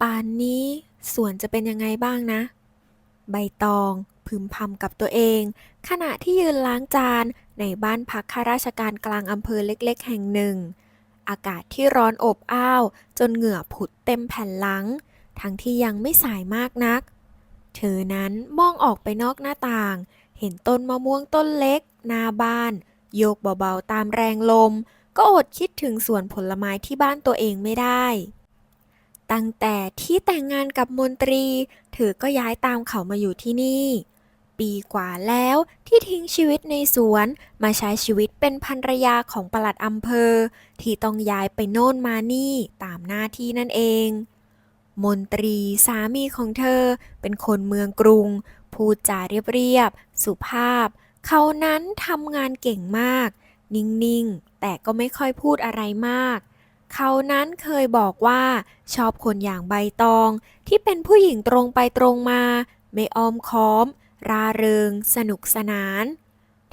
ป่านนี้สวนจะเป็นยังไงบ้างนะ ใบตองพึมพำกับตัวเอง ขณะที่ยืนล้างจานในบ้านพักข้าราชการกลางอำเภอเล็กๆ แห่งหนึ่ง อากาศที่ร้อนอบอ้าว จนเหงื่อผุดเต็มแผ่นหลัง ทั้งที่ยังไม่สายมากนัก เธอนั้นมองออกไปนอกหน้าต่าง เห็นต้นมะม่วงต้นเล็กหน้าบ้าน โยกเบาๆตามแรงลม ก็อดคิดถึงสวนผลไม้ที่บ้านตัวเองไม่ได้ ตั้งแต่ที่แต่งงานกับมนตรี เธอก็ย้ายตามเขามาอยู่ที่นี่ ปีกว่าแล้วที่ทิ้งชีวิตในสวน มาใช้ชีวิตเป็นภรรยาของปลัดอำเภอ ที่ต้องย้ายไปโน่นมานี่ตามหน้าที่นั่นเอง มนตรีสามีของเธอเป็นคนเมืองกรุง พูดจาเรียบๆสุภาพ เขานั้นทำงานเก่งมาก นิ่งๆ แต่ก็ไม่ค่อยพูดอะไรมาก เขานั้นเคยบอกว่าชอบคนอย่างใบตอง ที่เป็นผู้หญิงตรงไปตรงมา ไม่อ้อมค้อม ราเริง สนุกสนาน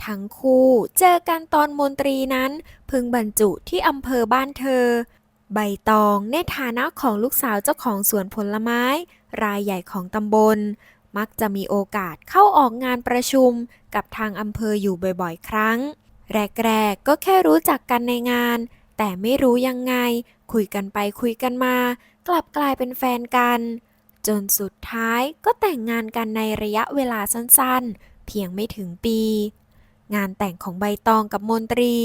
ทั้งคู่เจอกันตอนมนตรีนั้นพึงบรรจุที่อำเภอบ้านเธอ ใบตองในฐานะของลูกสาวเจ้าของสวนผลไม้ รายใหญ่ของตำบล มักจะมีโอกาสเข้าออกงานประชุมกับทางอำเภออยู่บ่อยๆ ครั้ง แรกๆ ก็แค่รู้จักกันในงาน แต่ไม่รู้ยังไง คุยกันไปคุยกันมา กลับกลายเป็นแฟนกัน จนสุดท้ายก็แต่งงานกันในระยะเวลาสั้นๆ เพียงไม่ถึงปี งานแต่งของใบตองกับมนตรี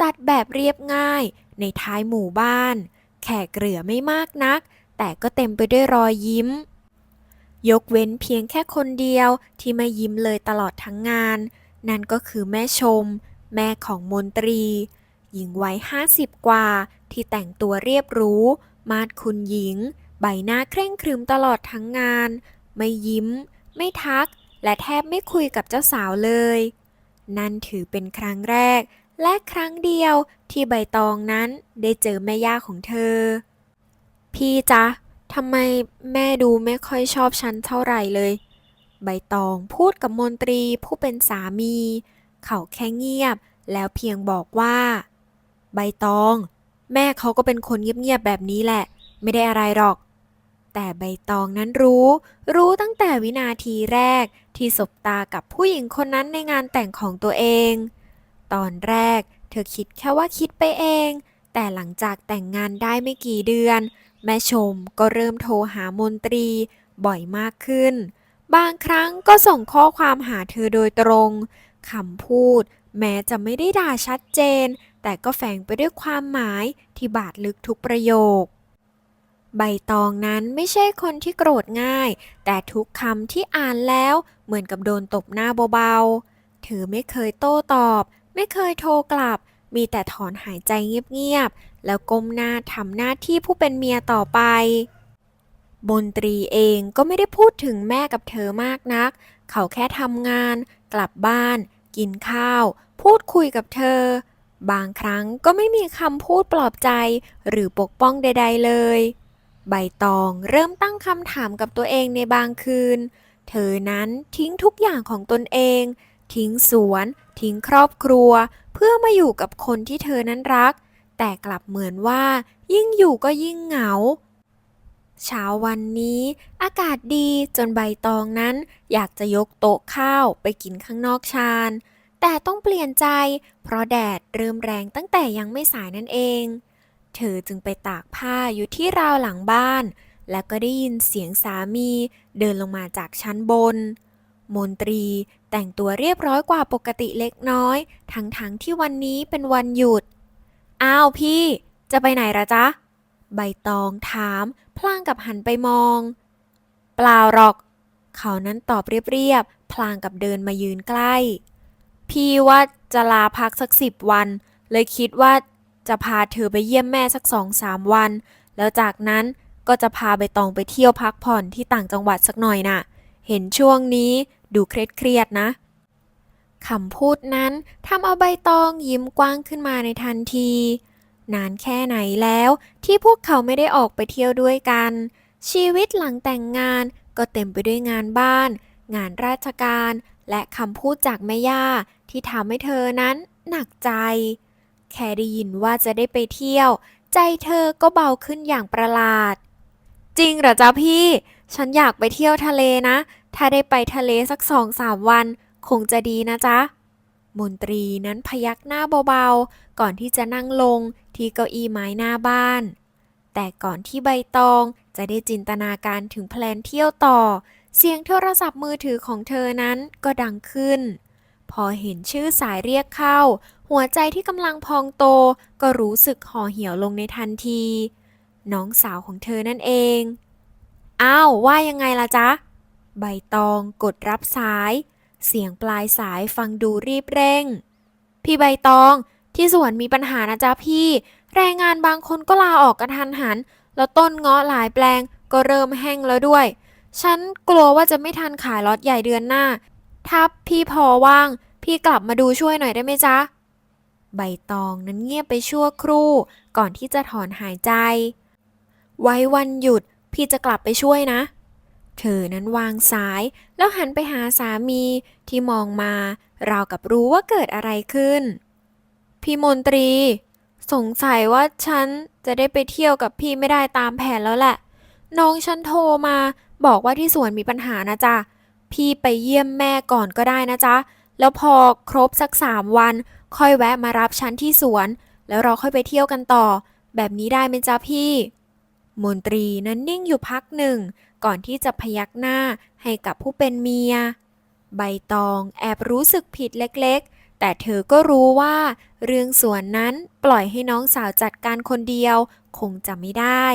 จัดแบบเรียบง่าย ในท้ายหมู่บ้าน แขกเหลือไม่มากนัก แต่ก็เต็มไปด้วยรอยยิ้ม ยกเว้นเพียงแค่คนเดียวที่ไม่ยิ้มเลยตลอดทั้งงาน นั่นก็คือแม่ชม แม่ของมนตรี หญิงวัยห้าสิบกว่า ที่แต่งตัวเรียบรู้ มาดคุณหญิง ใบหน้าเคร่งครึมตลอดทั้งงาน ไม่ยิ้ม ไม่ทัก และแทบไม่คุยกับเจ้าสาวเลย นั่นถือเป็นครั้งแรก และครั้งเดียวที่ใบตองนั้นได้เจอแม่ย่าของเธอ พี่จ๊ะทำไมแม่ดูไม่ค่อยชอบฉันเท่าไหร่เลย ใบตองพูดกับมนตรีผู้เป็นสามี เขาแค่เงียบแล้วเพียงบอกว่า ใบตอง แม่เขาก็เป็นคนเงียบๆแบบนี้แหละ ไม่ได้อะไรหรอก แต่ใบตองนั้นรู้ รู้ตั้งแต่วินาทีแรกที่สบตากับผู้หญิงคนนั้นในงานแต่งของตัวเอง ตอนแรกเธอคิดแค่ว่าคิดไปเอง แต่หลังจากแต่งงานได้ไม่กี่เดือน แม่ชมก็เริ่มโทรหามนตรีบ่อยมากขึ้น บางครั้งก็ส่งข้อความหาเธอโดยตรงคำพูด แม้จะไม่ได้ด่าชัดเจน แต่ก็แฝงไปด้วยความหมายที่บาดลึกทุกประโยค ใบตองนั้นไม่ใช่คนที่โกรธง่าย แต่ทุกคำที่อ่านแล้วเหมือนกับโดนตบหน้าเบาๆ เธอไม่เคยโต้ตอบ ไม่เคยโทรกลับ มีแต่ถอนหายใจเงียบๆ แล้วก้มหน้าทำหน้าที่ผู้เป็นเมียต่อไปบนตรีเองก็ไม่ได้พูดถึงแม่กับเธอมากนัก เขาแค่ทำงาน กลับบ้าน กินข้าว พูดคุยกับเธอ บางครั้งก็ไม่มีคำพูดปลอบใจ หรือปกป้องใด ๆ เลย ใบตองเริ่มตั้งคำถามกับตัวเองในบางคืน เธอนั้นทิ้งทุกอย่างของตนเอง ทิ้งสวน ทิ้งครอบครัว เพื่อมาอยู่กับคนที่เธอนั้นรัก แต่กลับเหมือนว่า ยิ่งอยู่ก็ยิ่งเหงา เช้าวันนี้ อากาศดีจนใบตองนั้น อยากจะยกโต๊ะข้าวไปกินข้างนอกชาน แต่ต้องเปลี่ยนใจ เพราะแดดเริ่มแรงตั้งแต่ยังไม่สายนั่นเอง เธอจึงไปตากผ้าอยู่ที่ราวหลังบ้าน แล้วก็ได้ยินเสียงสามีเดินลงมาจากชั้นบน มนตรีแต่งตัวเรียบร้อยกว่าปกติเล็กน้อย ทั้งๆทที่วันนี้เป็นวันหยุด อ้าวพี่ จะไปไหนละจ๊ะ ใบตองถามพลางกับหันไปมอง เปล่าหรอก เขานั้นตอบเรียบๆพลางกับเดินมายืนใกล้ พี่ว่าจะลาพักสักสิบวัน เลยคิดว่าจะพาเธอไปเยี่ยมแม่สักสองสามวัน แล้วจากนั้นก็จะพาใบตองไปเที่ยวพักผ่อนที่ต่างจังหวัดสักหน่อยน่ะ เห็นช่วงนี้ดูเครียดเครียดๆนะคำพูดนั้นทำเอาใบตองยิ้มกว้างขึ้นมาในทันที นานแค่ไหนแล้วที่พวกเขาไม่ได้ออกไปเที่ยวด้วยกัน ชีวิตหลังแต่งงานก็เต็มไปด้วยงานบ้าน งานราชการ และคำพูดจากแม่ย่า ที่ทำให้เธอนั้นหนักใจ แค่ได้ยินว่าจะได้ไปเที่ยว ใจเธอก็เบาขึ้นอย่างประหลาด จริงเหรอจ๊ะพี่ ฉันอยากไปเที่ยวทะเลนะ ถ้าได้ไปทะเลสักสองสามวัน คงจะดีนะจ๊ะ มนตรีนั้นพยักหน้าเบาๆ ก่อนที่จะนั่งลงที่เก้าอี้ไม้หน้าบ้าน แต่ก่อนที่ใบตองจะได้จินตนาการถึงแพลนเที่ยวต่อ เสียงโทรศัพท์มือถือของเธอนั้นก็ดังขึ้น พอเห็นชื่อสายเรียกเข้า หัวใจที่กำลังพองโต ก็รู้สึกห่อเหี่ยวลงในทันที น้องสาวของเธอนั่นเอง อ้าว ว่ายังไงล่ะจ๊ะ ใบตองกดรับสาย เสียงปลายสายฟังดูรีบเร่ง พี่ใบตองที่สวนมีปัญหานะจ๊ะพี่ แรงงานบางคนก็ลาออกกระทันหัน แล้วต้นเงาะหลายแปลงก็เริ่มแห้งแล้วด้วย ฉันกลัวว่าจะไม่ทันขายล็อตใหญ่เดือนหน้า ถ้าพี่พอว่าง พี่กลับมาดูช่วยหน่อยได้ไหมจ๊ะ ใบตองนั้นเงียบไปชั่วครู่ ก่อนที่จะถอนหายใจ ไว้วันหยุดพี่จะกลับไปช่วยนะ เธอนั้นวางสายแล้วหันไปหาสามีที่มองมา ราวกับรู้ว่าเกิดอะไรขึ้น พี่มนตรี สงสัยว่าฉันจะได้ไปเที่ยวกับพี่ไม่ได้ตามแผนแล้วแหละ น้องฉันโทรมาบอกว่าที่สวนมีปัญหานะจ๊ะ พี่ไปเยี่ยมแม่ก่อนก็ได้นะจ๊ะ แล้วพอครบสักสามวัน ค่อยแวะมารับฉันที่สวน แล้วเราค่อยไปเที่ยวกันต่อ แบบนี้ได้ไหมจ๊ะพี่ มนตรีนั้นนิ่งอยู่พักหนึ่ง ก่อนที่จะพยักหน้าให้กับผู้เป็นเมีย ใบตองแอบรู้สึกผิดเล็กๆ แต่เธอก็รู้ว่า เรื่องสวนนั้นปล่อยให้น้องสาวจัดการคนเดียว คงจะไม่ได้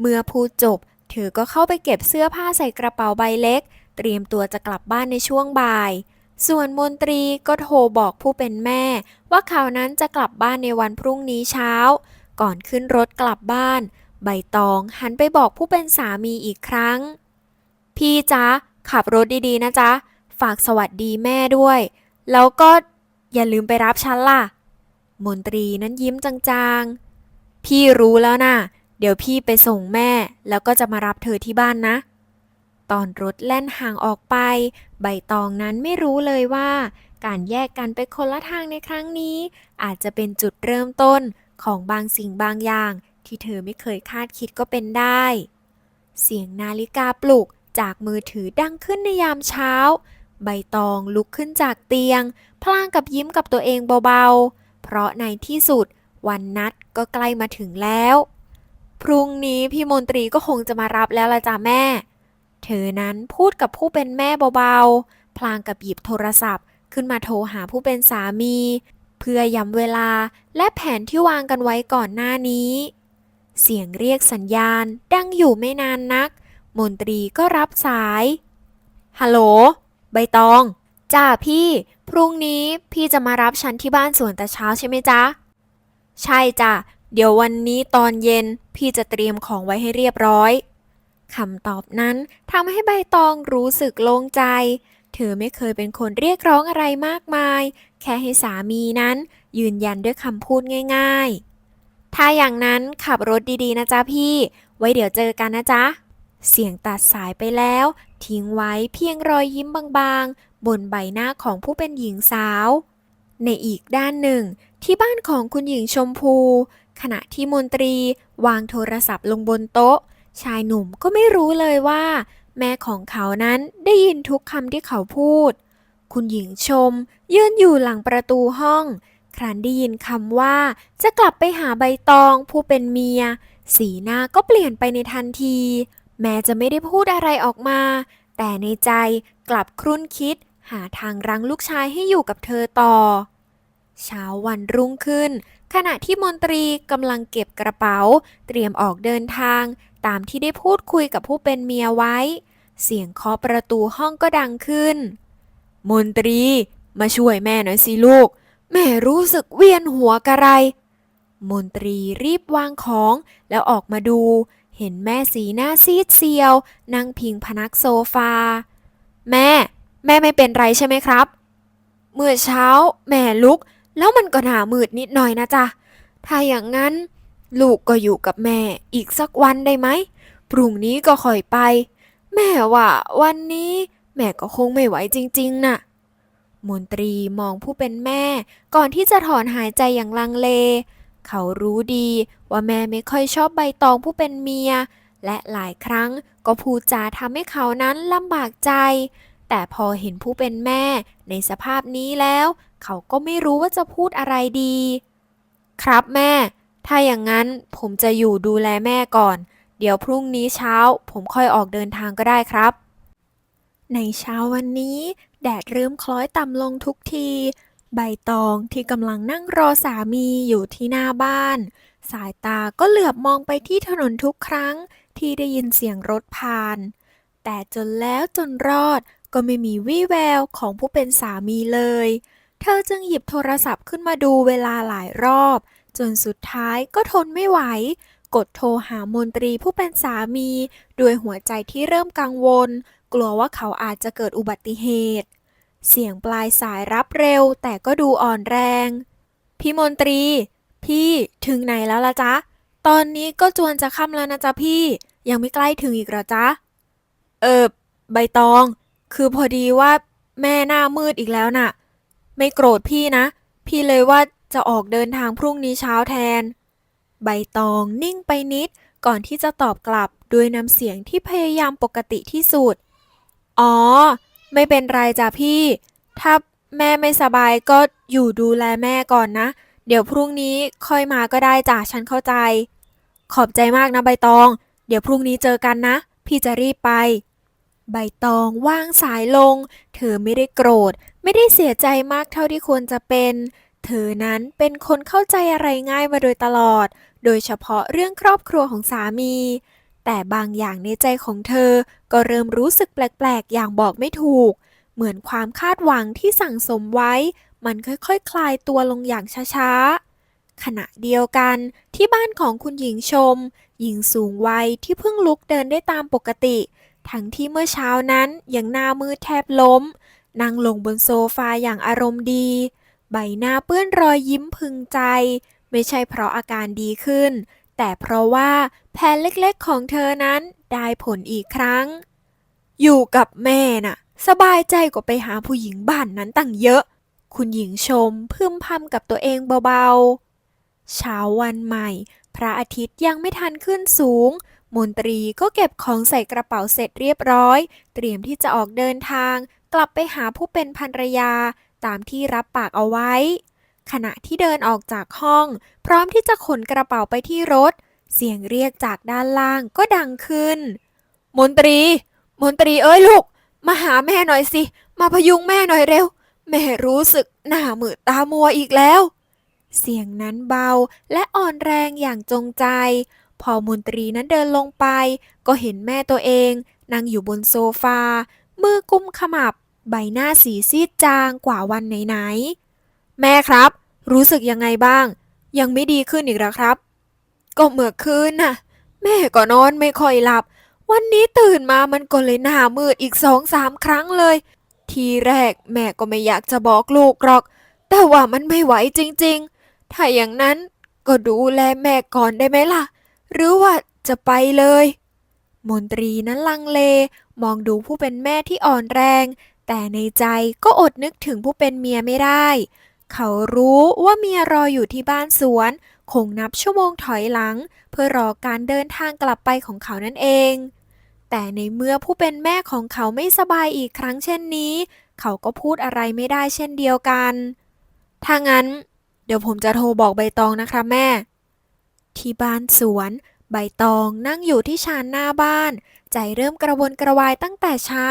เมื่อพูดจบ เธอก็เข้าไปเก็บเสื้อผ้าใส่กระเป๋าใบเล็ก เตรียมตัวจะกลับบ้านในช่วงบ่าย ส่วนมนตรีก็โทรบอกผู้เป็นแม่ ว่าเขานั้นจะกลับบ้านในวันพรุ่งนี้เช้า ก่อนขึ้นรถกลับบ้าน ใบตองหันไปบอกผู้เป็นสามีอีกครั้ง พี่จ๊ะขับรถดีๆนะจ๊ะ ฝากสวัสดีแม่ด้วย แล้วก็อย่าลืมไปรับฉันล่ะ มนตรีนั้นยิ้มจางๆ พี่รู้แล้วนะเดี๋ยวพี่ไปส่งแม่ แล้วก็จะมารับเธอที่บ้านนะ ตอนรถแล่นห่างออกไป ใบตองนั้นไม่รู้เลยว่า การแยกกันไปคนละทางในครั้งนี้ อาจจะเป็นจุดเริ่มต้นของบางสิ่งบางอย่าง ที่เธอไม่เคยคาดคิดก็เป็นได้ เสียงนาฬิกาปลุกจากมือถือดังขึ้นในยามเช้า ใบตองลุกขึ้นจากเตียง พลางกับยิ้มกับตัวเองเบาๆ เพราะในที่สุด วันนัดก็ใกล้มาถึงแล้ว พรุ่งนี้พี่มนตรีก็คงจะมารับแล้วละจ้ะแม่ เธอนั้นพูดกับผู้เป็นแม่เบาๆ พลางกับหยิบโทรศัพท์ ขึ้นมาโทรหาผู้เป็นสามี เพื่อย้ำเวลาและแผนที่วางกันไว้ก่อนหน้านี้ เสียงเรียกสัญญาณดังอยู่ไม่นานนัก มนตรีก็รับสาย ฮัลโหล ใบตอง จ้าพี่ พรุ่งนี้พี่จะมารับฉันที่บ้านสวนแต่เช้าใช่ไหมจ๊ะ ใช่จ้ะ เดี๋ยววันนี้ตอนเย็นพี่จะเตรียมของไว้ให้เรียบร้อย คำตอบนั้นทำให้ใบตองรู้สึกโล่งใจ เธอไม่เคยเป็นคนเรียกร้องอะไรมากมาย แค่ให้สามีนั้น ยืนยันด้วยคำพูดง่าย ๆ ถ้าอย่างนั้นขับรถดีๆ นะจ๊ะพี่ ไว้เดี๋ยวเจอกันนะจ๊ะ เสียงตัดสายไปแล้ว ทิ้งไว้เพียงรอยยิ้มบางๆ บนใบหน้าของผู้เป็นหญิงสาว ในอีกด้านหนึ่ง ที่บ้านของคุณหญิงชมพู ขณะที่มนตรีวางโทรศัพท์ลงบนโต๊ะ ชายหนุ่มก็ไม่รู้เลยว่า แม่ของเขานั้นได้ยินทุกคำที่เขาพูด คุณหญิงชม ยืนอยู่หลังประตูห้อง ครั้นได้ยินคำว่าจะกลับไปหาใบตองผู้เป็นเมีย สีหน้าก็เปลี่ยนไปในทันที แม้จะไม่ได้พูดอะไรออกมา แต่ในใจกลับครุ่นคิด หาทางรั้งลูกชายให้อยู่กับเธอต่อ เช้าวันรุ่งขึ้น ขณะที่มนตรีกำลังเก็บกระเป๋า เตรียมออกเดินทาง ตามที่ได้พูดคุยกับผู้เป็นเมียไว้ เสียงเคาะประตูห้องก็ดังขึ้น มนตรีมาช่วยแม่หน่อยสิลูก แม่รู้สึกเวียนหัวกระไร มนตรีรีบวางของแล้วออกมาดู เห็นแม่สีหน้าซีดเซียว นั่งพิงพนักโซฟา แม่ แม่ไม่เป็นไรใช่ไหมครับ เมื่อเช้า แม่ลุก แล้วมันก็หนามืดนิดหน่อยนะจ๊ะ ถ้าอย่างนั้น ลูกก็อยู่กับแม่อีกสักวันได้ไหม พรุ่งนี้ก็ค่อยไป แม่ว่าวันนี้แม่ก็คงไม่ไหวจริง ๆน่ะ มนตรีมองผู้เป็นแม่ก่อนที่จะถอนหายใจอย่างลังเล เขารู้ดีว่าแม่ไม่ค่อยชอบใบตองผู้เป็นเมีย และหลายครั้งก็พูดจาทำให้เขานั้นลำบากใจ แต่พอเห็นผู้เป็นแม่ในสภาพนี้แล้ว เขาก็ไม่รู้ว่าจะพูดอะไรดี ครับแม่ ถ้าอย่างนั้นผมจะอยู่ดูแลแม่ก่อน เดี๋ยวพรุ่งนี้เช้า ผมค่อยออกเดินทางก็ได้ครับ ในเช้าวันนี้ แดดเริ่มคล้อยต่ำลงทุกที ใบตองที่กำลังนั่งรอสามีอยู่ที่หน้าบ้าน สายตาก็เหลือบมองไปที่ถนนทุกครั้งที่ได้ยินเสียงรถผ่าน แต่จนแล้วจนรอดก็ไม่มีวี่แววของผู้เป็นสามีเลย เธอจึงหยิบโทรศัพท์ขึ้นมาดูเวลาหลายรอบ จนสุดท้ายก็ทนไม่ไหว กดโทรหามนตรีผู้เป็นสามีด้วยหัวใจที่เริ่มกังวล กลัวว่าเขาอาจจะเกิดอุบัติเหตุ เสียงปลายสายรับเร็วแต่ก็ดูอ่อนแรง พี่มนตรี พี่ถึงไหนแล้วละจ๊ะ ตอนนี้ก็จวนจะค่ำแล้วนะจ๊ะพี่ ยังไม่ใกล้ถึงอีกหรอจ๊ะ เออใบตอง คือพอดีว่าแม่หน้ามืดอีกแล้วน่ะ ไม่โกรธพี่นะ พี่เลยว่า จะออกเดินทางพรุ่งนี้เช้าแทน ใบตองนิ่งไปนิดก่อนที่จะตอบกลับด้วยน้ำเสียงที่พยายามปกติที่สุด อ๋อ ไม่เป็นไรจ้ะพี่ ถ้าแม่ไม่สบายก็อยู่ดูแลแม่ก่อนนะ เดี๋ยวพรุ่งนี้ค่อยมาก็ได้จ้ะฉันเข้าใจ ขอบใจมากนะใบตอง เดี๋ยวพรุ่งนี้เจอกันนะ พี่จะรีบไป ใบตองว่างสายลง เธอไม่ได้โกรธ ไม่ได้เสียใจมากเท่าที่ควรจะเป็น เธอนั้นเป็นคนเข้าใจอะไรง่ายมาโดยตลอด โดยเฉพาะเรื่องครอบครัวของสามี แต่บางอย่างในใจของเธอก็เริ่มรู้สึกแปลก ๆ อย่างบอกไม่ถูก เหมือนความคาดหวังที่สั่งสมไว้ มันค่อยๆคคลายตัวลงอย่างช้าๆ ขณะเดียวกันที่บ้านของคุณหญิงชม หญิงสูงวัยที่เพิ่งลุกเดินได้ตามปกติ ทั้งที่เมื่อเช้านั้นยังหน้ามืดแทบล้ม นั่งลงบนโซฟาอย่างอารมณ์ดี ใบหน้าเปื้อนรอยยิ้มพึงใจ ไม่ใช่เพราะอาการดีขึ้น แต่เพราะว่าแผนเล็กๆของเธอนั้นได้ผลอีกครั้ง อยู่กับแม่น่ะ สบายใจกว่าไปหาผู้หญิงบ้านนั้นตั้งเยอะ คุณหญิงชมพึมพำกับตัวเองเบาๆ เช้าวันใหม่ พระอาทิตย์ยังไม่ทันขึ้นสูง มนตรีก็เก็บของใส่กระเป๋าเสร็จเรียบร้อย เตรียมที่จะออกเดินทาง กลับไปหาผู้เป็นภรรยา ตามที่รับปากเอาไว้ ขณะที่เดินออกจากห้อง พร้อมที่จะขนกระเป๋าไปที่รถ เสียงเรียกจากด้านล่างก็ดังขึ้น มนตรี มนตรีเอ้ยลูก มาหาแม่หน่อยสิ มาพยุงแม่หน่อยเร็ว แม่รู้สึกหน้ามืดตามัวอีกแล้ว เสียงนั้นเบาและอ่อนแรงอย่างจงใจ พอมนตรีนั้นเดินลงไป ก็เห็นแม่ตัวเองนั่งอยู่บนโซฟา มือกุมขมับ ใบหน้าสีซีดจางกว่าวันไหนๆ แม่ครับ รู้สึกยังไงบ้าง ยังไม่ดีขึ้นอีกหรอครับ ก็เมื่อคืนน่ะ แม่ก็นอนไม่ค่อยหลับ วันนี้ตื่นมามันก็เลยหน้ามืดอีกสองสามครั้งเลย ทีแรกแม่ก็ไม่อยากจะบอกลูกหรอก แต่ว่ามันไม่ไหวจริงๆ ถ้าอย่างนั้นก็ดูแลแม่ก่อนได้ไหมล่ะ หรือว่าจะไปเลย มนตรีนั้นลังเลมองดูผู้เป็นแม่ที่อ่อนแรง แต่ในใจก็อดนึกถึงผู้เป็นเมียไม่ได้ เขารู้ว่าเมียรออยู่ที่บ้านสวน คงนับชั่วโมงถอยหลัง เพื่อรอการเดินทางกลับไปของเขานั่นเอง แต่ในเมื่อผู้เป็นแม่ของเขาไม่สบายอีกครั้งเช่นนี้ เขาก็พูดอะไรไม่ได้เช่นเดียวกัน ถ้างั้น เดี๋ยวผมจะโทรบอกใบตองนะคะแม่ ที่บ้านสวนใบตองนั่งอยู่ที่ชานหน้าบ้าน ใจเริ่มกระวนกระวายตั้งแต่เช้า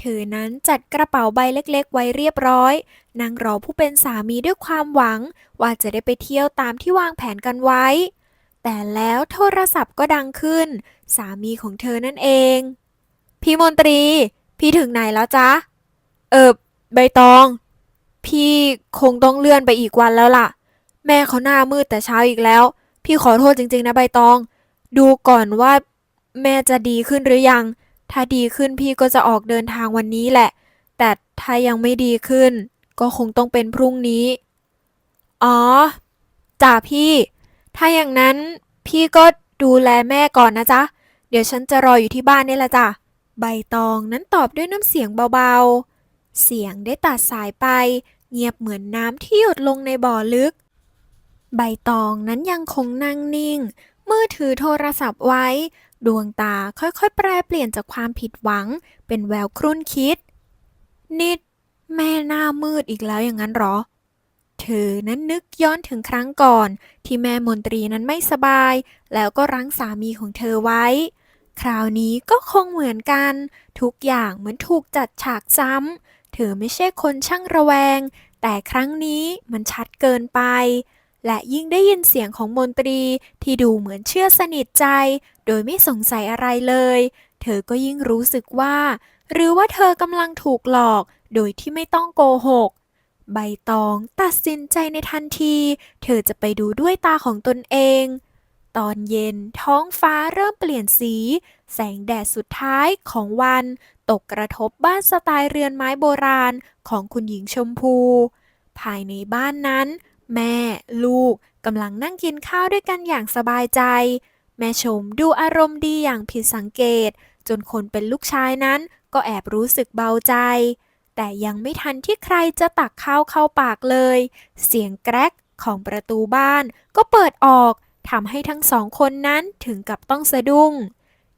เธอนั้นจัดกระเป๋าใบเล็กๆ ไว้เรียบร้อยนั่งรอผู้เป็นสามีด้วยความหวัง ว่าจะได้ไปเที่ยวตามที่วางแผนกันไว้ แต่แล้วโทรศัพท์ก็ดังขึ้น สามีของเธอนั่นเอง พี่มนตรี พี่ถึงไหนแล้วจ๊ะ เออใบตอง พี่คงต้องเลื่อนไปอีกวันแล้วล่ะ แม่เขาหน้ามืดแต่เช้าอีกแล้ว พี่ขอโทษจริงๆนะใบตอง ดูก่อนว่าแม่จะดีขึ้นหรือยัง ถ้าดีขึ้นพี่ก็จะออกเดินทางวันนี้แหละ แต่ถ้ายังไม่ดีขึ้น ก็คงต้องเป็นพรุ่งนี้ อ๋อจ่าพี่ ถ้าอย่างนั้นพี่ก็ดูแลแม่ก่อนนะจ๊ะ เดี๋ยวฉันจะรออยู่ที่บ้านนี่แหละจ้ะ ใบตองนั้นตอบด้วยน้ำเสียงเบาๆ เสียงได้ตัดสายไป เงียบเหมือนน้ำที่หยดลงในบ่อลึก ใบตองนั้นยังคงนั่งนิ่ง มือถือโทรศัพท์ไว้ ดวงตาค่อยๆ แปรเปลี่ยนจากความผิดหวัง เป็นแววครุ่นคิด นิด แม่หน้ามืดอีกแล้วอย่างนั้นหรอ เธอนั้นนึกย้อนถึงครั้งก่อน ที่แม่มนตรีนั้นไม่สบาย แล้วก็รั้งสามีของเธอไว้ คราวนี้ก็คงเหมือนกัน ทุกอย่างเหมือนถูกจัดฉากซ้ำ เธอไม่ใช่คนช่างระแวง แต่ครั้งนี้มันชัดเกินไป และยิ่งได้ยินเสียงของมนตรีที่ดูเหมือนเชื่อสนิทใจ โดยไม่สงสัยอะไรเลย เธอก็ยิ่งรู้สึกว่า หรือว่าเธอกำลังถูกหลอกโดยที่ไม่ต้องโกหก ใบตองตัดสินใจในทันที เธอจะไปดูด้วยตาของตนเอง ตอนเย็นท้องฟ้าเริ่มเปลี่ยนสี แสงแดดสุดท้ายของวัน ตกกระทบบ้านสไตล์เรือนไม้โบราณของคุณหญิงชมพู ภายในบ้านนั้น แม่ ลูกกำลังนั่งกินข้าวด้วยกันอย่างสบายใจ แม่ชมดูอารมณ์ดีอย่างผิดสังเกต จนคนเป็นลูกชายนั้นก็แอบรู้สึกเบาใจ แต่ยังไม่ทันที่ใครจะตักข้าวเข้าปากเลย เสียงแกรกของประตูบ้านก็เปิดออกทำให้ทั้งสองคนนั้นถึงกับต้องสะดุ้ง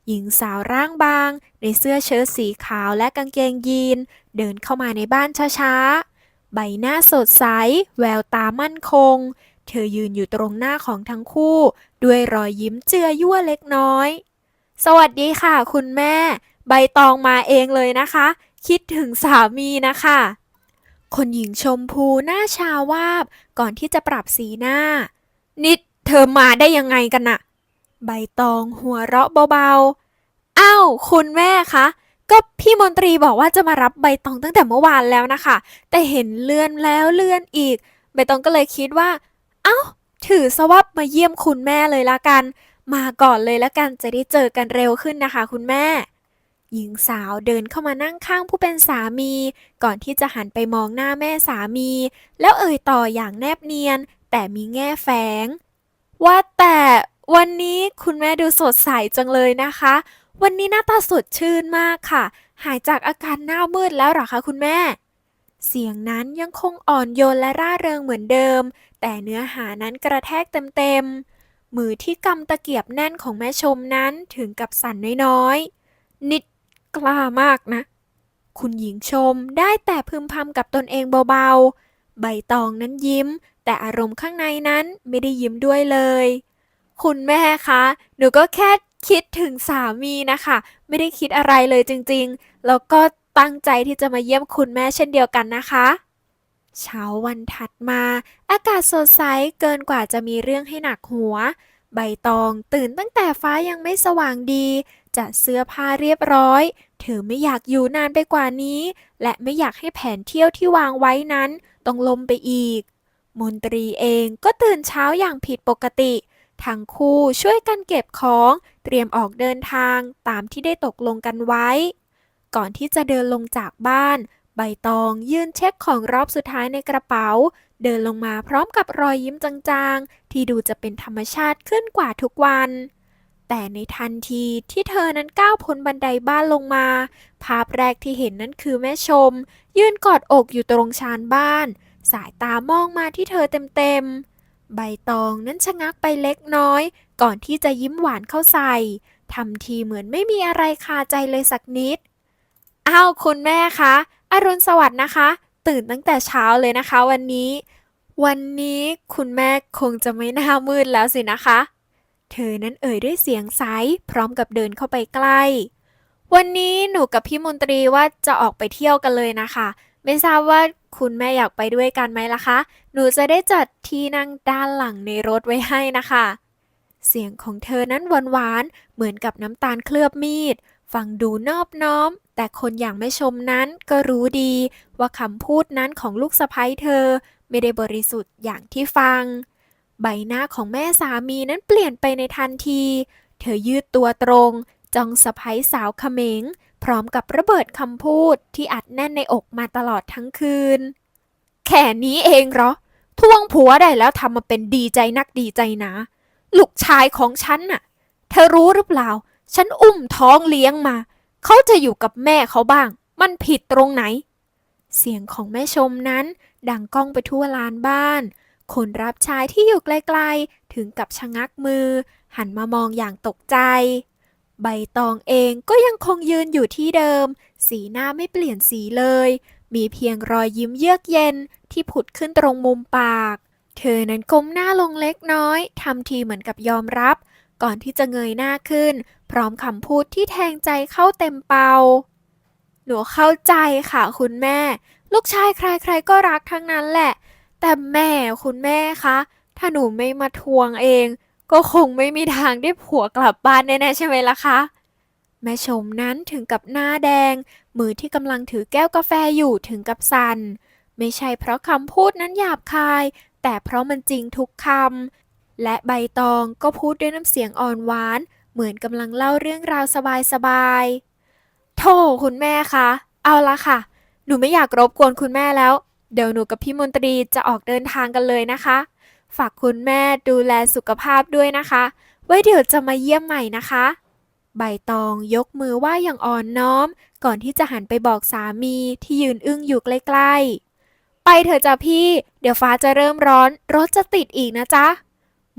หญิงสาวร่างบาง ในเสื้อเชิ้ตสีขาวและกางเกงยีน เดินเข้ามาในบ้านช้าๆ ใบหน้าสดใส แววตามั่นคง เธอยืนอยู่ตรงหน้าของทั้งคู่ ด้วยรอยยิ้มเจือยั่วเล็กน้อย สวัสดีค่ะคุณแม่ ใบตองมาเองเลยนะคะ คิดถึงสามีนะคะ คนหญิงชมพูหน้าชาวาบ ก่อนที่จะปรับสีหน้า นิดเธอมาได้ยังไงกันน่ะ ใบตองหัวเราะเบาๆ อ้าว คุณแม่คะ ก็พี่มนตรีบอกว่าจะมารับใบตองตั้งแต่เมื่อวานแล้วนะคะ แต่เห็นเลื่อนแล้วเลื่อนอีก ใบตองก็เลยคิดว่า เอ้า ถือซะว่ามาเยี่ยมคุณแม่เลยละกัน มาก่อนเลยละกันจะได้เจอกันเร็วขึ้นนะคะ คุณแม่ หญิงสาวเดินเข้ามานั่งข้างผู้เป็นสามี ก่อนที่จะหันไปมองหน้าแม่สามี แล้วเอ่ยต่ออย่างแนบเนียน แต่มีแง่แฝง ว่าแต่วันนี้คุณแม่ดูสดใสจังเลยนะคะ วันนี้หน้าตาสดชื่นมากค่ะ หายจากอาการหน้ามืดแล้วหรอคะคุณแม่ เสียงนั้นยังคงอ่อนโยนและร่าเริงเหมือนเดิม แต่เนื้อหานั้นกระแทกเต็มๆ มือที่กำตะเกียบแน่นของแม่ชมนั้นถึงกับสั่นน้อยๆ นิดกล้ามากนะ คุณหญิงชมได้แต่พึมพำกับตนเองเบาๆ ใบตองนั้นยิ้ม แต่อารมณ์ข้างในนั้นไม่ได้ยิ้มด้วยเลย คุณแม่คะ หนูก็แค่ คิดถึงสามีนะคะ ไม่ได้คิดอะไรเลยจริงๆ แล้วก็ตั้งใจที่จะมาเยี่ยมคุณแม่เช่นเดียวกันนะคะ เช้าวันถัดมา อากาศสดใสเกินกว่าจะมีเรื่องให้หนักหัว ใบตองตื่นตั้งแต่ฟ้ายังไม่สว่างดี จัดเสื้อผ้าเรียบร้อย เธอไม่อยากอยู่นานไปกว่านี้ และไม่อยากให้แผนเที่ยวที่วางไว้นั้น ต้องลมไปอีก มนตรีเองก็ตื่นเช้าอย่างผิดปกติ ทั้งคู่ช่วยกันเก็บของเตรียมออกเดินทางตามที่ได้ตกลงกันไว้ ก่อนที่จะเดินลงจากบ้าน ใบตองยืนเช็คของรอบสุดท้ายในกระเป๋า เดินลงมาพร้อมกับรอยยิ้มจางๆ ที่ดูจะเป็นธรรมชาติขึ้นกว่าทุกวัน แต่ในทันทีที่เธอนั้นก้าวพ้นบันไดบ้านลงมา ภาพแรกที่เห็นนั้นคือแม่ชม ยืนกอดอกอยู่ตรงชานบ้าน สายตามองมาที่เธอเต็มๆ ใบตองนั้นชะงักไปเล็กน้อย ก่อนที่จะยิ้มหวานเข้าใส่ทำทีเหมือนไม่มีอะไรคาใจเลยสักนิด อ้าวคุณแม่คะ อรุณสวัสดิ์นะคะ ตื่นตั้งแต่เช้าเลยนะคะวันนี้ วันนี้คุณแม่คงจะไม่หน้ามืดแล้วสินะคะ เธอนั้นเอ่ยด้วยเสียงใสพร้อมกับเดินเข้าไปใกล้ วันนี้หนูกับพี่มนตรีว่าจะออกไปเที่ยวกันเลยนะคะ ไม่ทราบว่าคุณแม่อยากไปด้วยกันไหมล่ะคะ หนูจะได้จัดที่นั่งด้านหลังในรถไว้ให้นะคะ เสียงของเธอนั้นหวานๆ เหมือนกับน้ำตาลเคลือบมีด ฟังดูนอบน้อม แต่คนอย่างแม่ชมนั้นก็รู้ดี ว่าคำพูดนั้นของลูกสะใภ้เธอ ไม่ได้บริสุทธิ์อย่างที่ฟัง ใบหน้าของแม่สามีนั้นเปลี่ยนไปในทันที เธอยืดตัวตรง จ้องสะใภ้สาวเขมง พร้อมกับระเบิดคำพูดที่อัดแน่นในอกมาตลอดทั้งคืน แค่นี้เองเหรอ ทวงผัวได้แล้วทำมาเป็นดีใจนักดีใจนาลูกชายของฉันน่ะ เธอรู้หรือเปล่า ฉันอุ้มท้องเลี้ยงมา เขาจะอยู่กับแม่เขาบ้าง มันผิดตรงไหน เสียงของแม่ชมนั้น ดังก้องไปทั่วลานบ้าน คนรับใช้ที่อยู่ไกลๆ ถึงกับชะงักมือ หันมามองอย่างตกใจ ใบตองเองก็ยังคงยืนอยู่ที่เดิม สีหน้าไม่เปลี่ยนสีเลย มีเพียงรอยยิ้มเยือกเย็นที่ผุดขึ้นตรงมุมปาก เธอนั้นก้มหน้าลงเล็กน้อยทำทีเหมือนกับยอมรับ ก่อนที่จะเงยหน้าขึ้น พร้อมคำพูดที่แทงใจเข้าเต็มเปา หนูเข้าใจค่ะคุณแม่ ลูกชายใครๆก็รักทั้งนั้นแหละ แต่แม่คุณแม่คะ ถ้าหนูไม่มาทวงเอง ก็คงไม่มีทางได้ผัวกลับบ้านแน่ๆใช่ไหมล่ะคะ แม่ชมนั้นถึงกับหน้าแดง มือที่กำลังถือแก้วกาแฟอยู่ถึงกับสั่น ไม่ใช่เพราะคำพูดนั้นหยาบคาย แต่เพราะมันจริงทุกคำ และใบตองก็พูดด้วยน้ำเสียงอ่อนหวาน เหมือนกำลังเล่าเรื่องราวสบายๆโธ่คุณแม่คะ เอาละค่ะ หนูไม่อยากรบกวนคุณแม่แล้ว เดี๋ยวหนูกับพี่มนตรีจะออกเดินทางกันเลยนะคะ ฝากคุณแม่ดูแลสุขภาพด้วยนะคะ ไว้เดี๋ยวจะมาเยี่ยมใหม่นะคะ ใบตองยกมือไหว้อย่างอ่อนน้อม ก่อนที่จะหันไปบอกสามีที่ยืนอึ้งอยู่ใกล้ๆ ไปเถอะจ้ะพี่ เดี๋ยวฟ้าจะเริ่มร้อน รถจะติดอีกนะจ๊ะ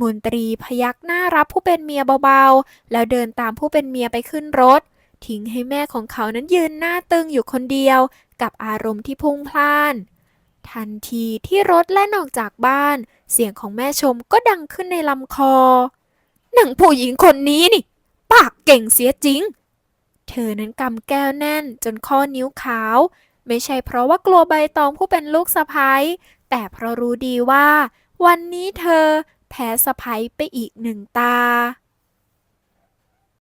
มนตรีพยักหน้ารับผู้เป็นเมียเบาๆ แล้วเดินตามผู้เป็นเมียไปขึ้นรถ ทิ้งให้แม่ของเขานั้นยืนหน้าตึงอยู่คนเดียว กับอารมณ์ที่พุ่งพล่าน ทันทีที่รถแล่นออกจากบ้าน เสียงของแม่ชมก็ดังขึ้นในลำคอ หนังผู้หญิงคนนี้นี่ ปากเก่งเสียจริง เธอนั้นกำแก้วแน่นจนข้อนิ้วขาว ไม่ใช่เพราะว่ากลัวใบตองผู้เป็นลูกสะพ้ายแต่เพราะรู้ดีว่า วันนี้เธอแพ้สะพ้ายไปอีกหนึ่งตา